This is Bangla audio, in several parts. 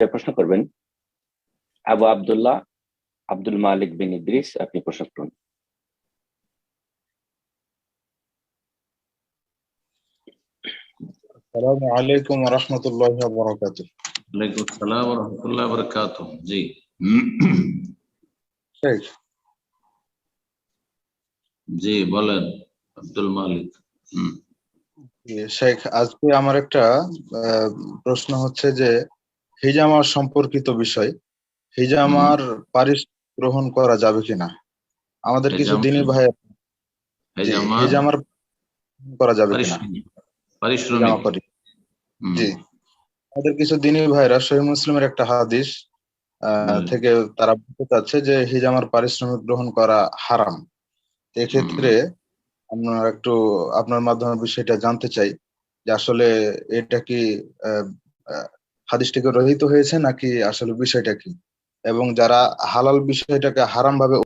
প্রশ্ন করবেন। আবু আবদুল্লাহ আব্দুল মালিক বিন ইদ্রিস আপনি প্রশ্ন করুন আলাইকুম জি। বলেন আব্দুল মালিক। শেখ আজকে আমার একটা প্রশ্ন হচ্ছে যে হিজামার সম্পর্কিত বিষয় হিজামার পারিশ গ্রহণ করা যাবে কিনা? আমাদের কিছু হিজামা- দিনী ভাই হিজামার করা যাবে কিনা? পারিশ্রমিক জি। আমাদের কিছু দিনী ভাইরা শহীদ মুসলিমের একটা হাদিস আহ, থেকে তারা বলতে চাচ্ছে যে হিজামার পারিশ্রমিক গ্রহণ করা হারাম। এক্ষেত্রে আমরা একটু আপনার মাধ্যমে বিষয়টা জানতে চাই যে আসলে এটা কি আহ, আহ, হাদিস থেকে রহিত হয়েছে নাকি আসলে বিষয়টা কি? এবং যারা হালাল বিষয়টাকে হারাম ভাবে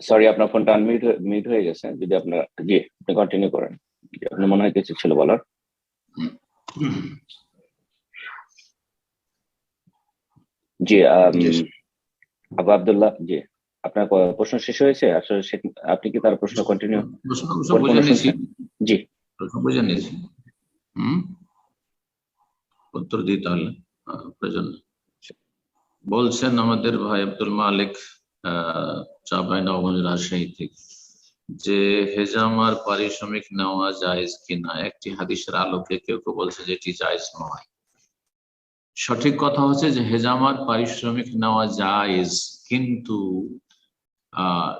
সরি আপনার ফোনটা আনমিউট মিউট হয়ে গেছে। যদি আপনার জি আপনি কন্টিনিউ করেন। আপনার মনে হয় কিছু ছিল বলার? জি। আবু আব্দুল্লাহ জি আপনার প্রশ্ন শেষ হয়েছে? আসলে আপনি কি তার প্রশ্ন কন্টিনিউ জি। প্রশ্ন বুঝে নিয়েছি। হুম? উত্তর দিই তাহলে। প্রয়োজন বলছেন আমাদের ভাই আব্দুল মালিক রাজশাহী থেকে, যে হেজামার পারিশ্রমিক নেওয়া জায়েজ কিনা? একটি হাদিসের আলোকে কেউ কেউ বলছে যে এটি জায়েজ নয়। সঠিক কথা হচ্ছে যে হেজামার পারিশ্রমিক নেওয়া জায়েজ, কিন্তু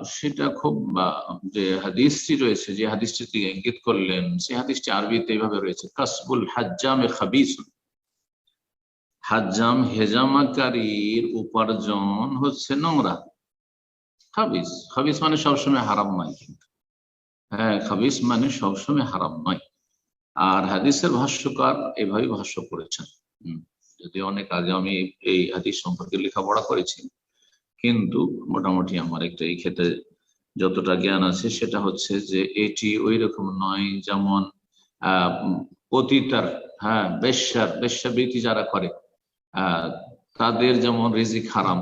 সেটা খুব যে হাদিসটি রয়েছে, যে হাদিসটি তিনি ইঙ্গিত করলেন সে হাদিসটি আরবিতে এইভাবে রয়েছে, কাসবুল হাজ্জামে খাবিস হাজ্জাম হেজামাকারীর উপার্জন হচ্ছে নোংরা। খাবিস খাবিস মানে সবসময় হারাম নয় কিন্তু। হ্যাঁ খাবিস মানে সবসময় হারাম নয়। আর হাদিসের ভাষ্যকার এভাবে ভাষ্য করেছেন। যদি অনেক আগে আমি এই হাদিস সম্পর্কে লেখাপড়া করেছি কিন্তু মোটামুটি আমার একটা এই ক্ষেত্রে যতটা জ্ঞান আছে সেটা হচ্ছে যে এটি ওই রকম নয় যেমন পতিতার হ্যাঁ বেশ্যার বেশ্যাবৃত্তি যারা করে তাদের যেমন রিজিক হারাম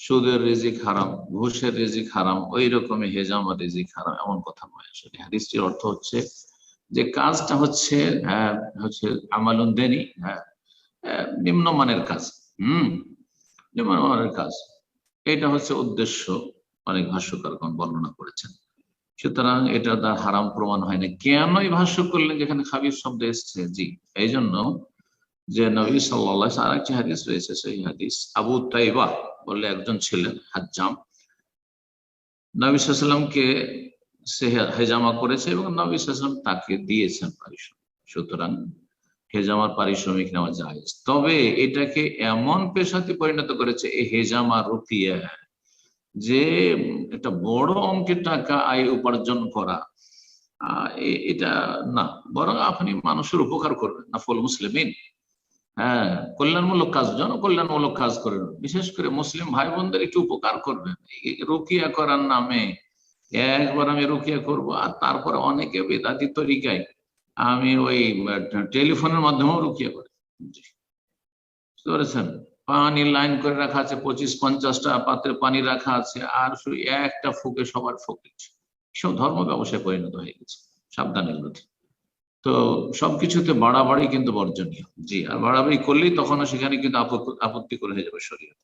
সুদের রিজিক হারাম ঘুষের রিজিক হারাম ওই রকমই হেজামা রিজিক হারাম এমন কথা নয় আসলে। হাদিসটির অর্থ হচ্ছে যে কাজটা হচ্ছে আহ, হচ্ছে আমালুন দেনি হ্যাঁ নিম্নমানের কাজ হুম নিম্নমানের কাজ। এটা হচ্ছে উদ্দেশ্য অনেক ভাষ্যকারগণ বর্ণনা করেছেন। সুতরাং এটা তার হারাম প্রমাণ হয় না। কেনই ভাষ্য করলেন যেখানে খাবির শব্দ এসছে? জি এই জন্য যে নবী সাল্লাহ আর হাদিস রয়েছে, সেই হাদিস আবু তাইবা বলে একজন ছিলেন, হাজ্জাম। নবী সাল্লামকে সে হেজামা করেছে এবং নবী সাল্লাম তাকে দিয়েছেন সুতরাং হেজামার পারিশ্রমিক নেওয়া যায় তবে এটাকে এমন পেশাতে পরিণত করেছে এই হেজামা রুপিয়া যে একটা বড় অঙ্কের টাকা আয় উপার্জন করা এটা না। বরং আপনি মানুষের উপকার করবেন না ফল মুসলিমিন। হ্যাঁ কল্যাণমূলক কাজ, জনকল্যাণমূলক কাজ করেন। বিশেষ করে মুসলিম ভাই বোনদের একটু উপকার করবেন। রুকিয়া করার নামে একবার আমি রুকিয়া করব, আর তারপরে অনেকে বেদাতি তরিকায় আমি ওই টেলিফোনের মাধ্যমেও রুকিয়া করি। বুঝতে পেরেছেন? পানি লাইন করে রাখা আছে, পঁচিশ পঞ্চাশটা পাত্রে পানি রাখা আছে, আর শুধু একটা ফুকে সবার ফুক। সব ধর্ম ব্যবসায় পরিণত হয়ে গেছে, সাবধানের মধ্যে। তো সবকিছুতে বাড়াবাড়ি কিন্তু বর্জনীয়। জি, আর বাড়াবাড়ি করলেই তখন সেখানে কিন্তু আপত্তি- করে হয়ে যাবে শরীর।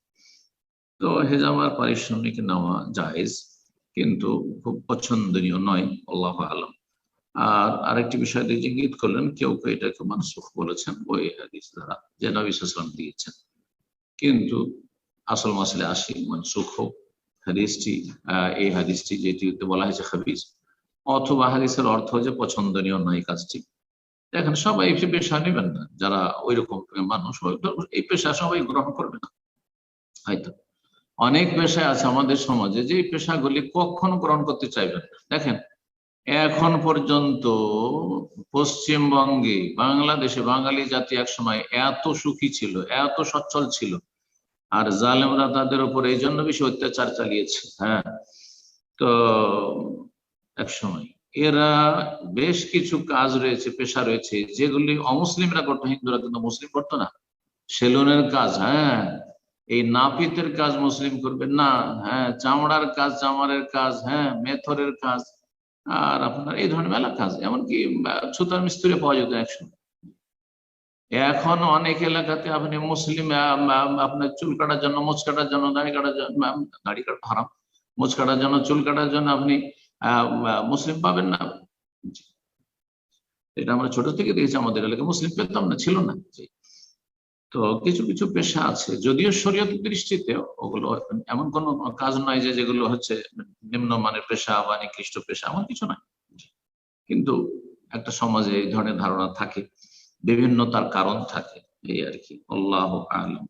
তো হেজামার পারিশ্রমিক নেওয়া জায়েজ, কিন্তু খুব পছন্দনীয় নয়, আল্লাহ আলম। আর আরেকটি বিষয় দিয়ে ইঙ্গিত করলেন, কেউ কেউ এটাকে মানসুখ বলেছেন? ওই হাদিস দ্বারা যে নবী দিয়েছেন। কিন্তু আসল মাসলে আসি, মানসুখ হোক, হাদিসটি এই হাদিসটি যেটিতে বলা হয়েছে হাদিস অথবা হাদিসের অর্থ যে পছন্দনীয় নয় কাজটি। দেখেন, সবাই এই পেশা নেবেন না। যারা ওই রকম মানুষ এই পেশা সবাই গ্রহণ করবে না। হয়তো। অনেক পেশা আছে আমাদের সমাজে যে পেশাগুলি কখনো গ্রহণ করতে চাইবেন না। দেখেন এখন পর্যন্ত পশ্চিমবঙ্গে বাংলাদেশে বাঙালি জাতি এক সময় এত সুখী ছিল, এত সচ্ছল ছিল, আর জালেমরা তাদের উপর এই জন্য বেশি অত্যাচার চালিয়েছে হ্যাঁ? তো এক সময় এরা বেশ কিছু কাজ রয়েছে, পেশা রয়েছে, যেগুলি অমুসলিমরা করতো, হিন্দুরা কিন্তু মুসলিম করতো না। সেলুনের কাজ হ্যাঁ? এই নাপিতের কাজ মুসলিম করবে, না হ্যাঁ চামড়ার কাজ চামড়ার কাজ হ্যাঁ মেথরের কাজ আর আপনার এই ধরনের মেলা কাজ। এমনকি ছুতার মিস্ত্রি পাওয়া যেত একসময়। এখন অনেক এলাকাতে আপনি মুসলিম আপনার চুল কাটার জন্য মোচ কাটার জন্য, দাড়ি কাটার জন্য দাড়ি কাটা, হারাম। মোচ কাটার জন্য, চুল কাটার জন্য আপনি মুসলিম পাবেন না। এটা আমরা ছোট থেকে দেখেছি, আমাদের এলাকায় মুসলিম পেতাম না, ছিল না। তো কিছু কিছু পেশা আছে। যদিও শরীয়ত দৃষ্টিতে ওগুলো এমন কোন কাজ নয় যে যেগুলো হচ্ছে নিম্ন মানের পেশা বা নিকৃষ্ট পেশা, এমন কিছু নয়। কিন্তু একটা সমাজে এই ধরনের ধারণা থাকে বিভিন্ন তার কারণ থাকে, এই আর কি। আল্লাহ আলম।